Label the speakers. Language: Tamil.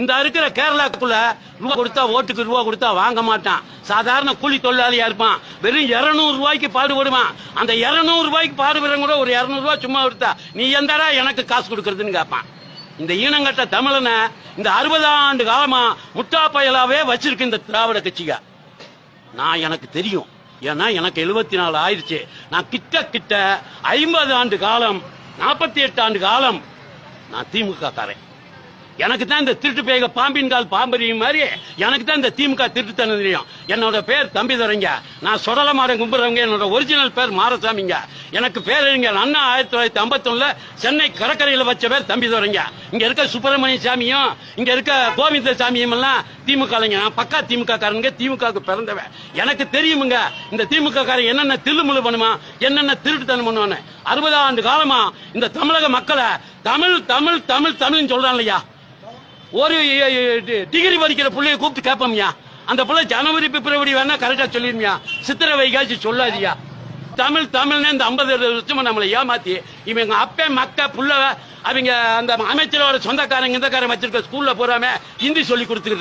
Speaker 1: இந்த இருக்கிற கேரளாக்குள்ள ரூபா கொடுத்தா ஓட்டுக்கு ரூபா கொடுத்தா வாங்க மாட்டான். சாதாரண கூலி தொழிலாளியா இருப்பான். வெறும் 200 ரூபாய்க்கு பாடுபடுவான். அந்த 200 ரூபாய்க்கு பாடுபடுறவங்க கூட ஒரு 200 ரூபாய் சும்மா கொடுத்தா நீ எந்தடா எனக்கு காசு கொடுக்கறதுன்னு கேட்பான் இந்த ஈனங்கட்ட தமிழனை இந்த அறுபது ஆண்டு காலமா முட்டா பயலாவே வச்சிருக்கு இந்த திராவிட கட்சிக. நான் எனக்கு தெரியும். ஏன்னா எனக்கு எழுபத்தி நாலு ஆயிடுச்சு. நான் கிட்ட கிட்ட ஐம்பது ஆண்டு காலம் நாற்பத்தி எட்டு ஆண்டு காலம் நான் திமுக காரேன் எனக்கு தான் இந்த திருட்டு பேக பாம்பின் கால் பாம்பரியும் மாதிரி எனக்கு தான் இந்த திமுக திருட்டுத்தனம் தெரியும் என்னோட பேர் தம்பி தரங்க நான் சுடல மாடம் கும்பிடுறவங்க என்னோட ஒரிஜினல் பேர் மாரசாமிங்க. எனக்கு பேரறிஞர் அண்ணா ஆயிரத்தி தொள்ளாயிரத்தி ஐம்பத்தொன்னுல சென்னை கடற்கரையில் வச்ச பேர் தம்பி தரங்க இங்க இருக்க சுப்பிரமணிய சாமியும் இங்க இருக்க கோவிந்த சாமியும் எல்லாம் திமுக நான் பக்கா திமுக காரனுங்க திமுக பிறந்தவன். எனக்கு தெரியுமுங்க இந்த திமுக காரன் என்னென்ன தில்லுமுழு பண்ணுமா என்னென்ன திருட்டுத்தனம் பண்ணுவான்னு. அறுபது ஆண்டு காலமா இந்த தமிழக மக்களை தமிழ் தமிழ் தமிழ் தமிழ்னு சொல்றான் இல்லையா? ஒரு டிகிரி படிக்கிற பிள்ளைய கூப்பிட்டு கேட்போம்யா அந்த பிள்ளை ஜனவரி பிப்ரவரி வேணா கரெக்டா சொல்லிருமியா. சித்திரை வைகாசி சொல்லாதியா. தமிழ் தமிழ்னு இந்த ஐம்பது வருஷமா நம்மளை ஏமாத்தி இவங்க அப்பே மக்க புள்ள அவங்க அந்த அமைச்சரோட சொந்தக்காரங்க இந்தக்காரன் வச்சிருக்க ஸ்கூல்ல போறாம ஹிந்தி சொல்லி கொடுத்துக்கிட்டு